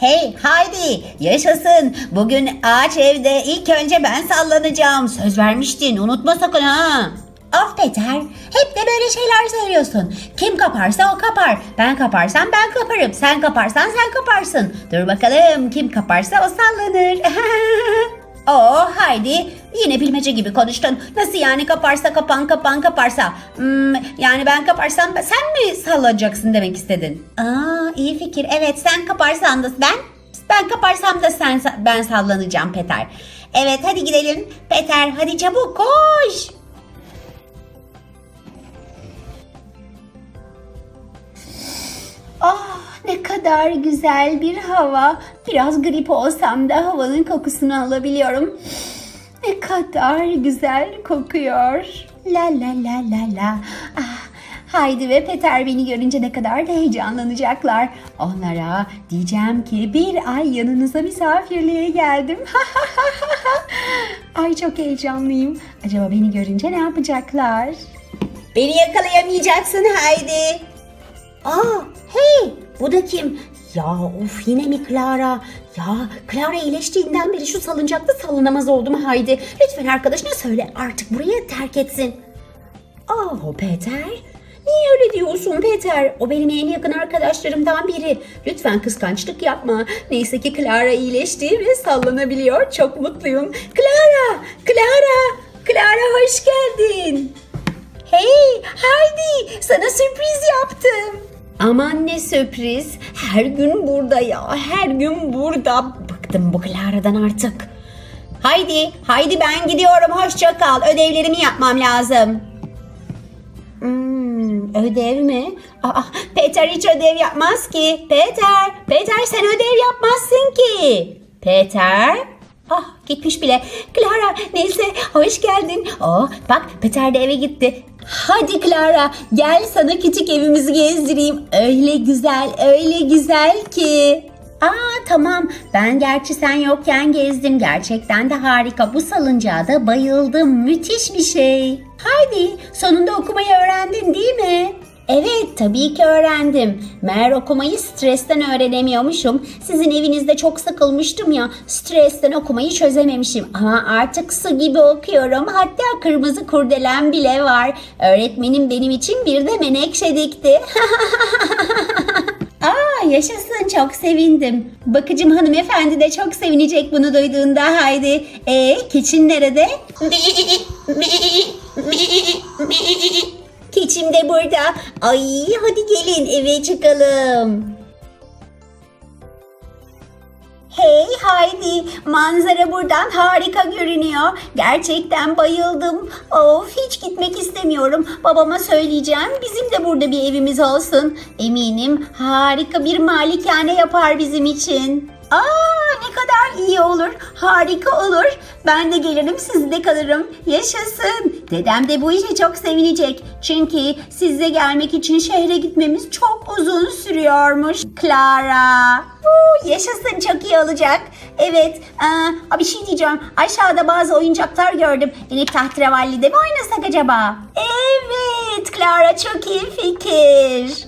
Hey haydi yaşasın. Bugün ağaç evde ilk önce ben sallanacağım. Söz vermiştin unutma sakın ha. Of Peter hep de böyle şeyler söylüyorsun. Kim kaparsa o kapar. Ben kaparsam ben kaparım. Sen kaparsan sen kaparsın. Dur bakalım kim kaparsa o sallanır. Oo haydi yine bilmece gibi konuştun. Nasıl yani kaparsa kapan kapan kaparsa. Hmm, yani ben kaparsam sen mi sallanacaksın demek istedin? Aa iyi fikir. Evet sen kaparsan da ben ben kaparsam da sen ben sallanacağım Peter. Evet hadi gidelim. Peter hadi çabuk koş. Ah ne kadar güzel bir hava. Biraz grip olsam da havanın kokusunu alabiliyorum. Ne kadar güzel kokuyor. La la la la la. Ah, Haydi ve Peter beni görünce ne kadar da heyecanlanacaklar. Onlara diyeceğim ki bir ay yanınıza misafirliğe geldim. ay çok heyecanlıyım. Acaba beni görünce ne yapacaklar? Beni yakalayamayacaksın Haydi. Aa, hey, bu da kim? Ya of yine mi Clara? Ya Clara iyileştiğinden beri şu salıncakta salınamaz oldum Haydi. Lütfen arkadaşına söyle artık burayı terk etsin. Aa Peter, niye öyle diyorsun Peter? O benim en yakın arkadaşlarımdan biri. Lütfen kıskançlık yapma. Neyse ki Clara iyileşti ve sallanabiliyor. Çok mutluyum. Clara, Clara, Clara hoş geldin. Hey Haydi sana sürpriz yaptım. Aman ne sürpriz. Her gün burada ya. Her gün burada. Bıktım bu Clara'dan artık. Haydi, haydi ben gidiyorum. Hoşça kal. Ödevlerimi yapmam lazım. Hmm, ödev mi? Aa, Peter hiç ödev yapmaz ki. Peter, Peter sen ödev yapmazsın ki. Peter? Ah gitmiş bile. Clara neyse hoş geldin. Oh bak Peter de eve gitti. Hadi Clara gel sana küçük evimizi gezdireyim. Öyle güzel öyle güzel ki. Aa tamam ben gerçi sen yokken gezdim. Gerçekten de harika. Bu salıncağa da bayıldım. Müthiş bir şey. Haydi sonunda okumayı öğrendin değil mi? Evet tabii ki öğrendim. Meğer okumayı stresten öğrenemiyormuşum. Sizin evinizde çok sıkılmıştım ya. Stresten okumayı çözememişim. Ama artık su gibi okuyorum. Hatta kırmızı kurdelen bile var. Öğretmenim benim için bir de menekşe dikti. Aa yaşasın çok sevindim. Bakıcım hanımefendi de çok sevinecek bunu duyduğunda haydi. E keçin nerede? Keçim de burada. Ay hadi gelin eve çıkalım. Hey Haydi, manzara buradan harika görünüyor. Gerçekten bayıldım. Of hiç gitmek istemiyorum. Babama söyleyeceğim. Bizim de burada bir evimiz olsun. Eminim harika bir malikane yapar bizim için. Aa ne kadar iyi olur. Harika olur. Ben de gelirim sizde kalırım. Yaşasın. Dedem de bu işe çok sevinecek. Çünkü sizde gelmek için şehre gitmemiz çok uzun sürüyormuş. Clara. Oo, yaşasın çok iyi olacak. Evet. Aa, bir şey diyeceğim. Aşağıda bazı oyuncaklar gördüm. Yine tahterevalli de mi oynasak acaba? Evet. Clara çok iyi fikir.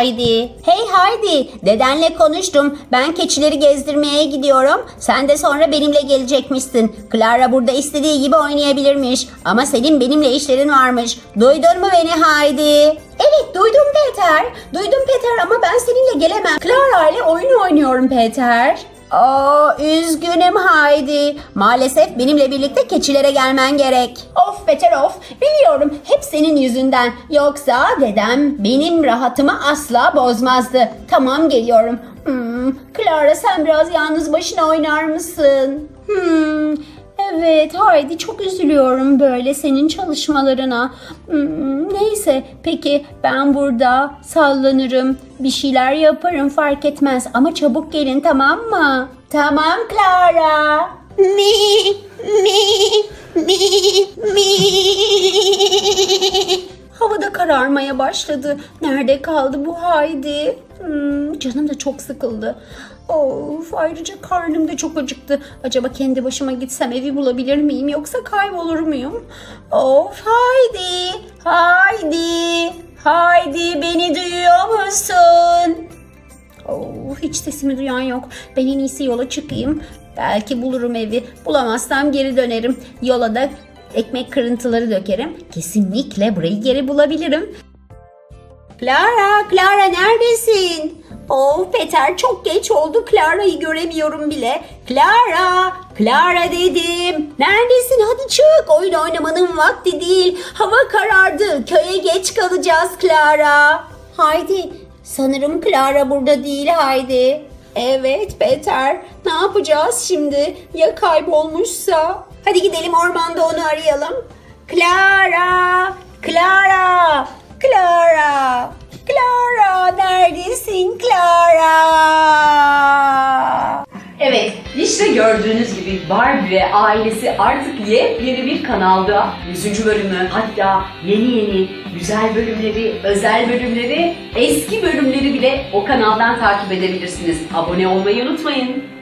Haydi. Hey Haydi. Dedenle konuştum. Ben keçileri gezdirmeye gidiyorum. Sen de sonra benimle gelecekmişsin. Clara burada istediği gibi oynayabilirmiş. Ama senin benimle işlerin varmış. Duydun mu beni Haydi? Evet duydum Peter. Duydum Peter ama ben seninle gelemem. Clara ile oyun oynuyorum Peter. Aa, üzgünüm Haydi. Maalesef benimle birlikte keçilere gelmen gerek. Of Peter of. Biliyorum hep senin yüzünden. Yoksa dedem benim rahatımı asla bozmazdı. Tamam geliyorum. Hmm, Clara sen biraz yalnız başına oynar mısın? Evet Haydi çok üzülüyorum böyle senin çalışmalarına. Hmm, neyse peki ben burada sallanırım bir şeyler yaparım fark etmez ama çabuk gelin tamam mı? Tamam Clara. Mi mi mi mi. Havada kararmaya başladı. Nerede kaldı bu Haydi? Hmm, canım da çok sıkıldı. Of ayrıca karnım da çok acıktı. Acaba kendi başıma gitsem evi bulabilir miyim yoksa kaybolur muyum? Of Haydi, Haydi, Haydi beni duyuyor musun? Oh, hiç sesimi duyan yok. Ben en iyisi yola çıkayım. Belki bulurum evi. Bulamazsam geri dönerim. Yola da ekmek kırıntıları dökerim. Kesinlikle burayı geri bulabilirim. Clara, Clara neredesin? Oh Peter çok geç oldu. Clara'yı göremiyorum bile. Clara, Clara dedim. Neredesin? Hadi çık. Oyun oynamanın vakti değil. Hava karardı. Köye geç kalacağız Clara. Haydi. Sanırım Clara burada değil Haydi. Evet Peter. Ne yapacağız şimdi? Ya kaybolmuşsa? Hadi gidelim ormanda onu arayalım. Clara! Clara! Clara! Clara! Neredesin Clara? Gördüğünüz gibi Barbie ve ailesi artık yepyeni bir kanalda 100. bölümü hatta yeni yeni güzel bölümleri, özel bölümleri, eski bölümleri bile o kanaldan takip edebilirsiniz. Abone olmayı unutmayın.